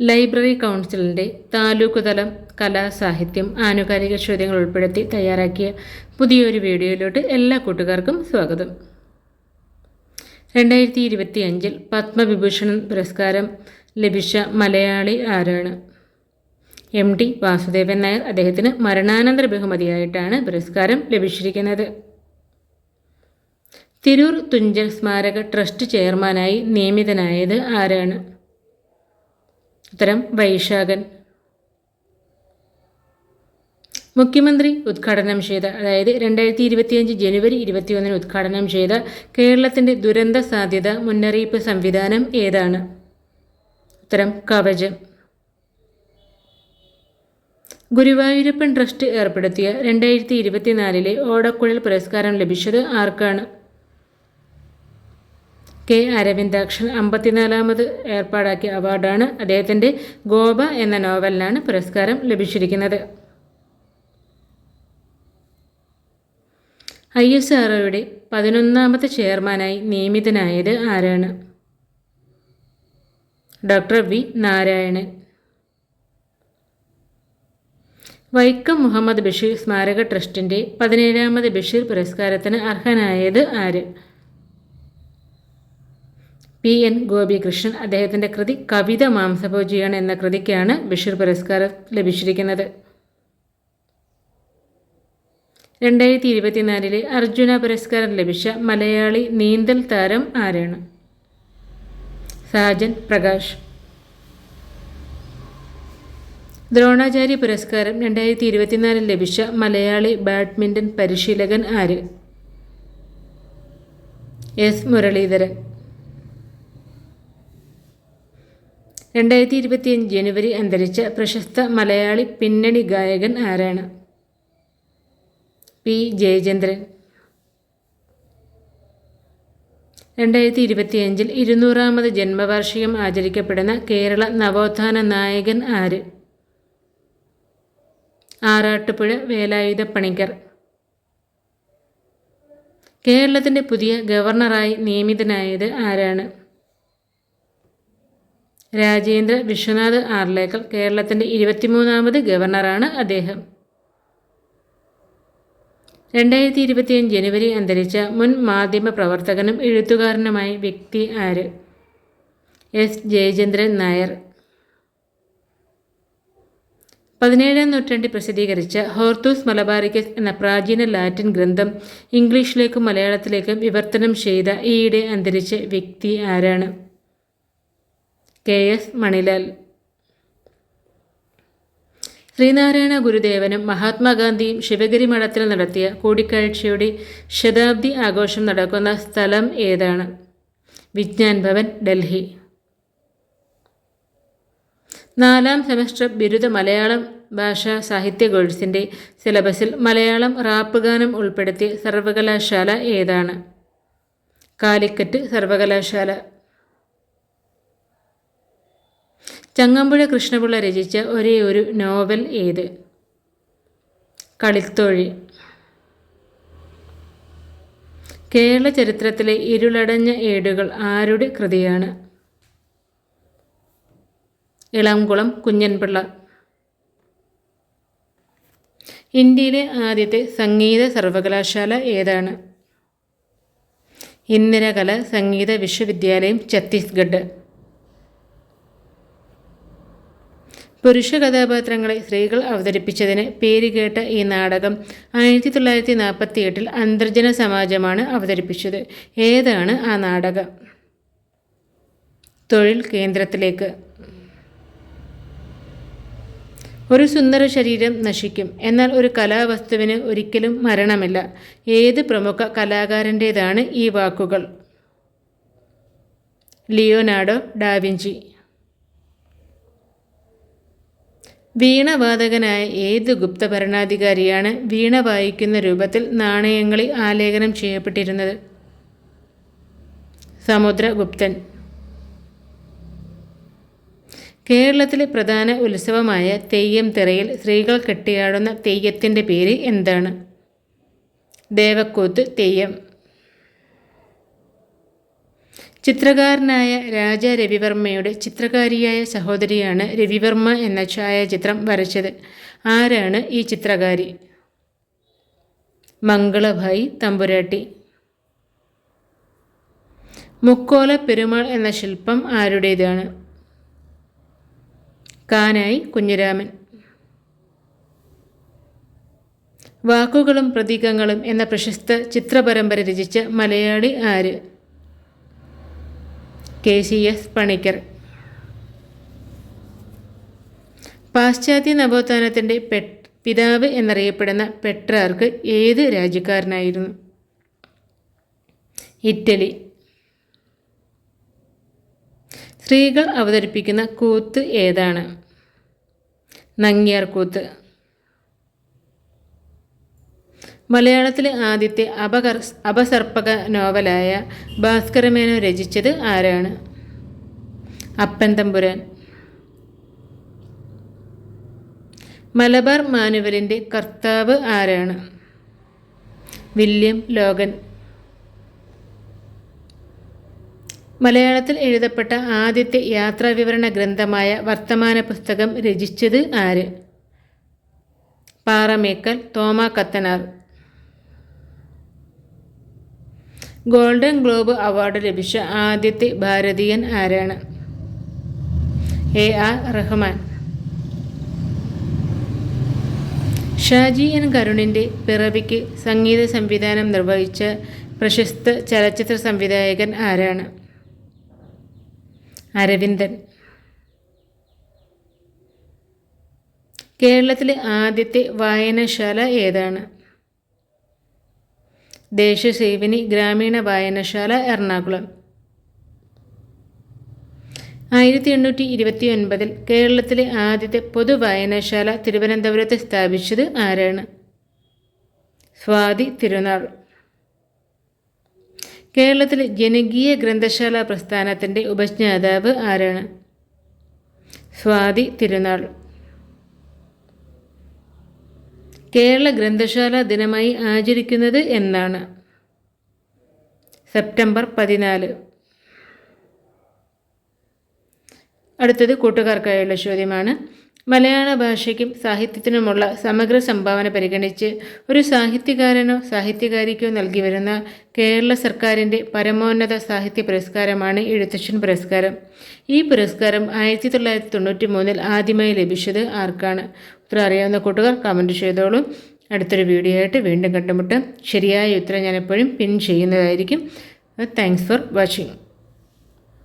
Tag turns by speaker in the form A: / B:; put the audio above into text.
A: Library കൗൺസിലിന്റെ താലൂക്ക് തലം കലാസാഹിത്യം ആനുകാലിക ചോദ്യങ്ങൾ ഉൾപ്പെടുത്തി തയ്യാറാക്കിയ പുതിയൊരു വീഡിയോയിലോട്ട് എല്ലാ കൂട്ടുകാർക്കും സ്വാഗതം. രണ്ടായിരത്തി ഇരുപത്തി അഞ്ചിൽ പത്മവിഭൂഷൺ പുരസ്കാരം ലഭിച്ച മലയാളി ആരാണ്? എം ടി വാസുദേവൻ നായർ അദ്ദേഹത്തിന് മരണാനന്തര ബഹുമതിയായിട്ടാണ് പുരസ്കാരം ലഭിച്ചിരിക്കുന്നത്. തിരൂർ തുഞ്ചൽ സ്മാരക ട്രസ്റ്റ് ചെയർമാനായി നിയമിതനായത് ആരാണ്? ഉത്തരം വൈശാഖൻ. മുഖ്യമന്ത്രി ഉദ്ഘാടനം ചെയ്ത അതായത് രണ്ടായിരത്തി ഇരുപത്തിയഞ്ച് ജനുവരി ഇരുപത്തിയൊന്നിന് ഉദ്ഘാടനം ചെയ്ത കേരളത്തിന്റെ ദുരന്ത സാധ്യത മുന്നറിയിപ്പ് സംവിധാനം ഏതാണ്? ഉത്തരം കവചം. ഗുരുവായൂരപ്പൻ ട്രസ്റ്റ് ഏർപ്പെടുത്തിയ രണ്ടായിരത്തി ഇരുപത്തിനാലിലെ ഓടക്കുഴൽ പുരസ്കാരം ലഭിച്ചത് ആർക്കാണ്? കെ അരവിന്ദാക്ഷൻ അമ്പത്തിനാലാമത് ഏർപ്പാടാക്കിയ അവാർഡാണ് അദ്ദേഹത്തിന്റെ ഗോപ എന്ന നോവലിനാണ് പുരസ്കാരം ലഭിച്ചിരിക്കുന്നത്. ഐ എസ് ആർഒയുടെ പതിനൊന്നാമത്തെ ചെയർമാനായി നിയമിതനായത് ആരാണ്? Doctor V Narayanan. Vaikom Muhammad Basheer സ്മാരക ട്രസ്റ്റിന്റെ പതിനേഴാമത് ബഷീർ പുരസ്കാരത്തിന് അർഹനായത് ആര്? പി എൻ ഗോപികൃഷ്ണൻ അദ്ദേഹത്തിന്റെ കൃതി കവിത മാംസഭോജിയാണ് എന്ന കൃതിക്കാണ് ബഷീർ പുരസ്കാരം ലഭിച്ചിരിക്കുന്നത്. രണ്ടായിരത്തി ഇരുപത്തിനാലിലെ അർജുന പുരസ്കാരം ലഭിച്ച മലയാളി നീന്തൽ താരം ആരാണ്? സാജൻ പ്രകാശ്. ദ്രോണാചാര്യ പുരസ്കാരം രണ്ടായിരത്തി ഇരുപത്തിനാലിൽ ലഭിച്ച മലയാളി ബാഡ്മിന്റൺ പരിശീലകൻ ആര്? എസ് മുരളീധരൻ. രണ്ടായിരത്തി ഇരുപത്തിയഞ്ച് ജനുവരി അന്തരിച്ച പ്രശസ്ത മലയാളി പിന്നണി ഗായകൻ ആരാണ്? പി. ജയചന്ദ്രൻ. രണ്ടായിരത്തി ഇരുപത്തിയഞ്ചിൽ ഇരുന്നൂറാമത് ജന്മവാർഷികം ആചരിക്കപ്പെടുന്ന കേരള നവോത്ഥാന നായകൻ ആര്? ആറാട്ടുപുഴ വേലായുധ പണിക്കർ. കേരളത്തിന്റെ പുതിയ ഗവർണറായി നിയമിതനായത് ആരാണ്? രാജേന്ദ്ര വിശ്വനാഥ് ആർലേക്കൽ കേരളത്തിന്റെ ഇരുപത്തിമൂന്നാമത് ഗവർണറാണ് അദ്ദേഹം. രണ്ടായിരത്തി ഇരുപത്തിയഞ്ച് ജനുവരി അന്തരിച്ച മുൻ മാധ്യമ പ്രവർത്തകനും എഴുത്തുകാരനുമായ വ്യക്തി ആര്? എസ്. ജയചന്ദ്രൻ നായർ. പതിനേഴാം നൂറ്റാണ്ടിൽ പ്രസിദ്ധീകരിച്ച ഹോർത്തൂസ് മലബാറിക്കസ് എന്ന പ്രാചീന ലാറ്റിൻ ഗ്രന്ഥം ഇംഗ്ലീഷിലേക്കും മലയാളത്തിലേക്കും വിവർത്തനം ചെയ്ത ഈയിടെ അന്തരിച്ച വ്യക്തി ആരാണ്? K S Manilal. ശ്രീനാരായണ ഗുരുദേവനും മഹാത്മാഗാന്ധിയും ശിവഗിരി മഠത്തിൽ നടത്തിയ കൂടിക്കാഴ്ചയുടെ ശതാബ്ദി ആഘോഷം നടക്കുന്ന സ്ഥലം ഏതാണ്? വിജ്ഞാൻ ഭവൻ ഡൽഹി. നാലാം സെമസ്റ്റർ ബിരുദ മലയാളം ഭാഷാ സാഹിത്യ കോഴ്സിന്റെ സിലബസിൽ മലയാളം റാപ്പ് ഗാനം ഉൾപ്പെടുത്തിയ സർവകലാശാല ഏതാണ്? കാലിക്കറ്റ് സർവകലാശാല. ചങ്ങമ്പുഴ കൃഷ്ണപിള്ള രചിച്ച ഒരേ ഒരു നോവൽ ഏത്? കളിത്തോഴി. കേരള ചരിത്രത്തിലെ ഇരുളടഞ്ഞ ഏടുകൾ ആരുടെ കൃതിയാണ്? ഇളംകുളം കുഞ്ഞൻപിള്ള. ഇന്ത്യയിലെ ആദ്യത്തെ സംഗീത സർവകലാശാല ഏതാണ്? ഇന്ദിരകല സംഗീത വിശ്വവിദ്യാലയം ഛത്തീസ്ഗഡ്. പുരുഷ കഥാപാത്രങ്ങളെ സ്ത്രീകൾ അവതരിപ്പിച്ചതിന് പേരുകേട്ട ഈ നാടകം ആയിരത്തി തൊള്ളായിരത്തി നാൽപ്പത്തി എട്ടിൽ അന്തർജന സമാജമാണ് അവതരിപ്പിച്ചത്. ഏതാണ് ആ നാടകം? തൊഴിൽ കേന്ദ്രത്തിലേക്ക്. ഒരു സുന്ദര ശരീരം നശിക്കും. എന്നാൽ ഒരു കലാവസ്തുവിന് ഒരിക്കലും മരണമില്ല. ഏത് പ്രമുഖ കലാകാരന്റേതാണ് ഈ വാക്കുകൾ? ലിയോനാർഡോ ഡാവിഞ്ചി വീണവാദകനായ ഏത് ഗുപ്ത ഭരണാധികാരിയാണ് വീണ വായിക്കുന്ന രൂപത്തിൽ നാണയങ്ങളിൽ ആലേഖനം ചെയ്യപ്പെട്ടിരുന്നത്? സമുദ്രഗുപ്തൻ. കേരളത്തിലെ പ്രധാന ഉത്സവമായ തെയ്യം തിറയിൽ സ്ത്രീകൾ കെട്ടിയാടുന്ന തെയ്യത്തിന്റെ പേര് എന്താണ്? ദേവക്കൂത്ത് തെയ്യം. ചിത്രകാരനായ രാജ രവിവർമ്മയുടെ ചിത്രകാരിയായ സഹോദരിയാണ് രവിവർമ്മ എന്ന ഛായാചിത്രം വരച്ചത്. ആരാണ് ഈ ചിത്രകാരി? മംഗളഭായി തമ്പുരാട്ടി. മുക്കോല പെരുമാൾ എന്ന ശില്പം ആരുടേതാണ്? കാനായി കുഞ്ഞിരാമൻ. വാക്കുകളും പ്രതീകങ്ങളും എന്ന പ്രശസ്ത ചിത്രപരമ്പര രചിച്ച മലയാളി ആര്? K C S Panicker. പാശ്ചാത്യ നവോത്ഥാനത്തിന്റെ പെ പിതാവ് എന്നറിയപ്പെടുന്ന പെട്രാർക്ക് ഏത് രാജ്യക്കാരനായിരുന്നു? ഇറ്റലി. സ്ത്രീകൾ അവതരിപ്പിക്കുന്ന കൂത്ത് ഏതാണ്? നങ്ങിയാർ കൂത്ത്. മലയാളത്തിലെ ആദ്യത്തെ അപകർ അപസർപ്പക നോവലായ ഭാസ്കരമേനോ രചിച്ചത് ആരാണ്? അപ്പൻ തമ്പുരാൻ. മലബാർ മാനുവലിന്റെ കർത്താവ് ആരാണ്? William Logan. മലയാളത്തിൽ എഴുതപ്പെട്ട ആദ്യത്തെ യാത്രാവിവരണ ഗ്രന്ഥമായ വർത്തമാന പുസ്തകം രചിച്ചത് ആര്? Paremmakkal Thoma Kathanar. Golden Globe award ലഭിച്ച ആദ്യത്തെ ഭാരതീയൻ ആരാണ്? A R Rahman. Shaji N കരുണിന്റെ പിറവിക്ക് സംഗീത സംവിധാനം നിർവഹിച്ച പ്രശസ്ത ചലച്ചിത്ര സംവിധായകൻ ആരാണ്? അരവിന്ദൻ. കേരളത്തിലെ ആദ്യത്തെ വായനശാല ഏതാണ്? ദേശസേവിനി ഗ്രാമീണ വായനശാല എറണാകുളം. ആയിരത്തി എണ്ണൂറ്റി ഇരുപത്തി ഒൻപതിൽ കേരളത്തിലെ ആദ്യത്തെ പൊതു വായനശാല തിരുവനന്തപുരത്ത് സ്ഥാപിച്ചത് ആരാണ്? സ്വാതി തിരുനാൾ. കേരളത്തിലെ ജനകീയ ഗ്രന്ഥശാല പ്രസ്ഥാനത്തിന്റെ ഉപജ്ഞാതാവ് ആരാണ്? സ്വാതി തിരുനാൾ. കേരള ഗ്രന്ഥശാല ദിനമായി ആചരിക്കുന്നത് എന്നാണ്. സെപ്റ്റംബർ പതിനാല്. അടുത്തത് കൂട്ടുകാർക്കായുള്ള ചോദ്യമാണ്. മലയാള ഭാഷയ്ക്കും സാഹിത്യത്തിനുമുള്ള സമഗ്ര സംഭാവന പരിഗണിച്ച് ഒരു സാഹിത്യകാരനോ സാഹിത്യകാരിക്കോ നൽകി വരുന്ന കേരള സർക്കാരിന്റെ പരമോന്നത സാഹിത്യ പുരസ്കാരമാണ് എഴുത്തച്ഛൻ പുരസ്കാരം. ഈ പുരസ്കാരം ആയിരത്തി തൊള്ളായിരത്തി തൊണ്ണൂറ്റി മൂന്നിൽ ആദ്യമായി ലഭിച്ചത് ആർക്കാണ്? ഉത്തരം അറിയാവുന്ന കൂട്ടുകാർ കമന്റ് ചെയ്തോളൂ. അടുത്തൊരു വീഡിയോ ആയിട്ട് വീണ്ടും കണ്ടുമുട്ടാം. ശരിയായ ഉത്തരം ഞാനെപ്പോഴും പിൻ ചെയ്യുന്നതായിരിക്കും. Thanks for watching